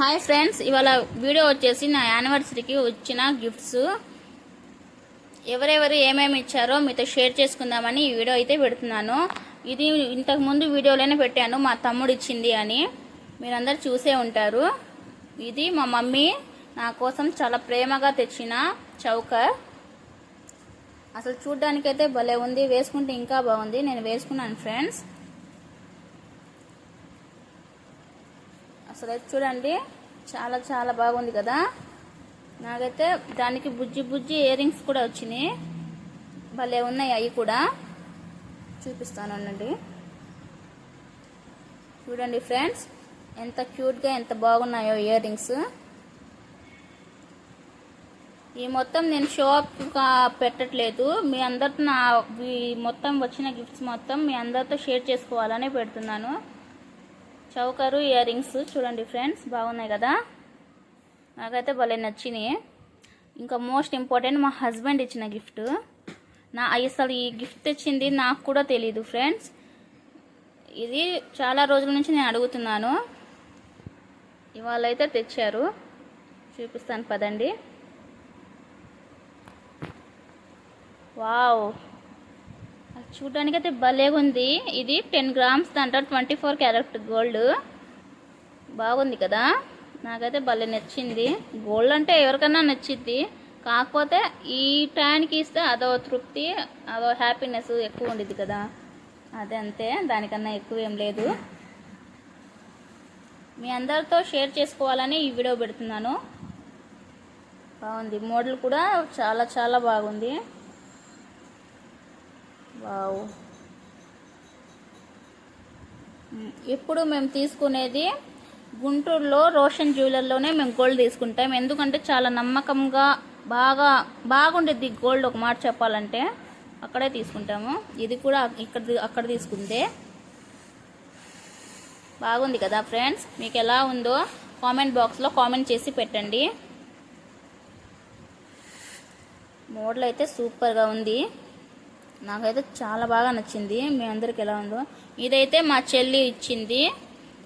Hi friends ఇవాళ video వచ్చేసి నా యానివర్సరీకి వచ్చిన గిఫ్ట్స్. ఎవరెవరు ఏమేమి ఇచ్చారో మీతో షేర్ చేసుకుందామని ఈ వీడియో అయితే పెడుతున్నాను. ఇది ఇంతకు ముందు వీడియోలోనే పెట్టాను మా తమ్ముడు ఇచ్చింది అని. మీరందరూ చూసే ఉంటారు. ఇది మా మమ్మీ నా కోసం చాలా ప్రేమగా తెచ్చిన చౌకర్. అసలు చూడ్డానికైతే భలే ఉంది వేసుకుంటే ఇంకా బాగుంది నేను వేసుకున్నాను ఫ్రెండ్స్. అసలు చూడండి చాలా చాలా బాగుంది కదా? నాకైతే దానికి బుజ్జి బుజ్జి ఇయర్ రింగ్స్ కూడా వచ్చినాయి. భలే ఉన్నాయి అవి కూడా. చూపిస్తాను అనండి. చూడండి ఫ్రెండ్స్ ఎంత క్యూట్గా ఎంత బాగున్నాయో ఇయర్ రింగ్స్ ఈ మొత్తం నేను షాప్ పెట్టట్లేదు. మీ అందరితో నా మొత్తం వచ్చిన గిఫ్ట్స్ మొత్తం మీ అందరితో షేర్ చేసుకోవాలని పెడుతున్నాను. చౌకరు ఇయర్ రింగ్స్ చూడండి ఫ్రెండ్స్ బాగున్నాయి కదా? నాకైతే భలే నచ్చినాయి. ఇంకా మోస్ట్ ఇంపార్టెంట్ మా హస్బెండ్ ఇచ్చిన గిఫ్ట్. నా అసలు ఈ గిఫ్ట్ తెచ్చింది నాకు కూడా తెలీదు ఫ్రెండ్స్. ఇది చాలా రోజుల నుంచి నేను అడుగుతున్నాను. ఇవాళ అయితే తెచ్చారు. చూపిస్తాను పదండి. వావ్! చూడడానికి అయితే భలేగా ఉంది ఇది టెన్ గ్రామ్స్ అంటారు ట్వంటీ ఫోర్ క్యారెట్ గోల్డ్. బాగుంది కదా? నాకైతే భలే నచ్చింది. గోల్డ్ అంటే ఎవరికైనా నచ్చింది కాకపోతే ఈ టైంకి ఇస్తే అదో తృప్తి అదో హ్యాపీనెస్ ఎక్కువ ఉండిద్ది కదా? అదే అంతే. దానికన్నా ఎక్కువ ఏం లేదు. మీ అందరితో షేర్ చేసుకోవాలని ఈ వీడియో పెడుతున్నాను. బాగుంది. మోడల్ కూడా చాలా చాలా బాగుంది. వావ్. ఇప్పుడు మేము తీసుకునేది గుంటూరులో రోషన్ జ్యువెలర్లోనే మేము గోల్డ్ తీసుకుంటాం. ఎందుకంటే చాలా నమ్మకంగా బాగా బాగుండేది గోల్డ్. ఒక మాట చెప్పాలంటే అక్కడే తీసుకుంటాము. ఇది కూడా ఇక్కడ అక్కడ తీసుకుందే బాగుంది కదా ఫ్రెండ్స్? మీకు ఎలా ఉందో కామెంట్ బాక్స్లో కామెంట్ చేసి పెట్టండి. మోడల్ అయితే సూపర్గా ఉంది. నాకైతే చాలా బాగా నచ్చింది. మీ అందరికి ఎలా ఉందో. ఇదైతే మా చెల్లి ఇచ్చింది.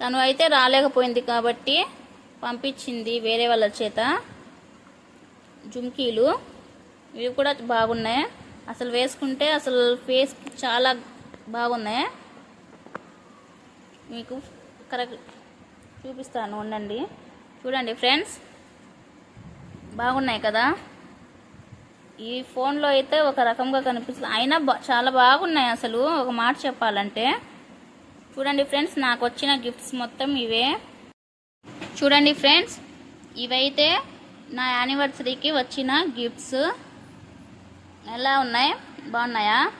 తను అయితే రాలేకపోయింది కాబట్టి పంపించింది వేరే వాళ్ళ చేత. జుమ్కీలు. ఇవి కూడా బాగున్నాయి. అసలు వేసుకుంటే అసలు ఫేస్కి చాలా బాగున్నాయి. మీకు కరెక్ట్ చూపిస్తాను. ఉండండి. చూడండి ఫ్రెండ్స్. బాగున్నాయి కదా. ఈ ఫోన్లో అయితే ఒక రకంగా కనిపిస్తుంది. అయినా చాలా బాగున్నాయి అసలు. ఒక మాట చెప్పాలంటే. చూడండి ఫ్రెండ్స్ నాకు వచ్చిన గిఫ్ట్స్ మొత్తం ఇవే. చూడండి ఫ్రెండ్స్ ఇవైతే నా యానివర్సరీకి వచ్చిన గిఫ్ట్స్. ఎలా ఉన్నాయి? బాగున్నాయా?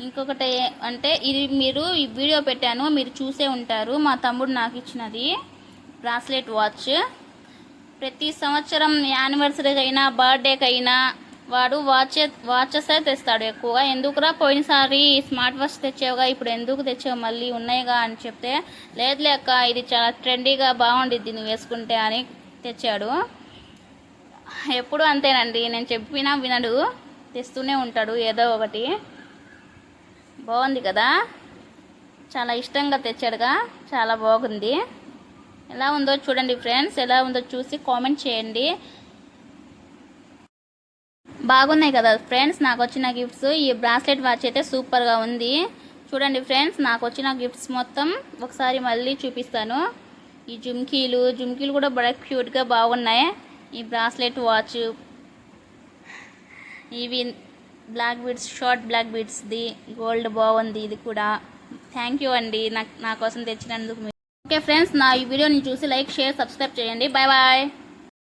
ఇంకొకటి అంటే ఇది మీరు ఈ వీడియో పెట్టాను మీరు చూసే ఉంటారు. మా తమ్ముడు నాకు ఇచ్చినది బ్రాస్లెట్ వాచ్. ప్రతి సంవత్సరం యానివర్సరీకి అయినా బర్త్డేకి అయినా వాడు వాచ్ వాచెస్ తెస్తాడు ఎక్కువగా. ఎందుకురా పోయినసారి స్మార్ట్ వాచ్ తెచ్చావుగా ఇప్పుడు ఎందుకు తెచ్చావు మళ్ళీ ఉన్నాయిగా అని చెప్తే లేదు లేక ఇది చాలా ట్రెండీగా బాగుండిద్ది నువ్వు వేసుకుంటే అని తెచ్చాడు. ఎప్పుడు అంతేనండి నేను చెప్పినా వినడు తెస్తూనే ఉంటాడు ఏదో ఒకటి. బాగుంది కదా? చాలా ఇష్టంగా తెచ్చాడుగా చాలా బాగుంది. ఎలా ఉందో చూడండి ఫ్రెండ్స్ ఎలా ఉందో చూసి కామెంట్ చేయండి. బాగున్నాయి కదా ఫ్రెండ్స్ నాకు వచ్చిన గిఫ్ట్స్ ఈ బ్రాస్లెట్ వాచ్ అయితే సూపర్గా ఉంది. చూడండి ఫ్రెండ్స్ నాకు వచ్చిన గిఫ్ట్స్ మొత్తం ఒకసారి మళ్ళీ చూపిస్తాను. ఈ జుమ్కీలు జుమ్కీలు కూడా బడా క్యూట్గా బాగున్నాయి. ఈ బ్రాస్లెట్ వాచ్ ఇవి బ్లాక్ బీడ్స్ షార్ట్ బ్లాక్ బీడ్స్ది గోల్డ్ బాగుంది ఇది కూడా. థ్యాంక్ యూ అండి నాకు నా కోసం తెచ్చినందుకు ఓకే ఫ్రెండ్స్ నా ఈ వీడియోని చూసి లైక్ షేర్ సబ్స్క్రైబ్ చేయండి. Bye bye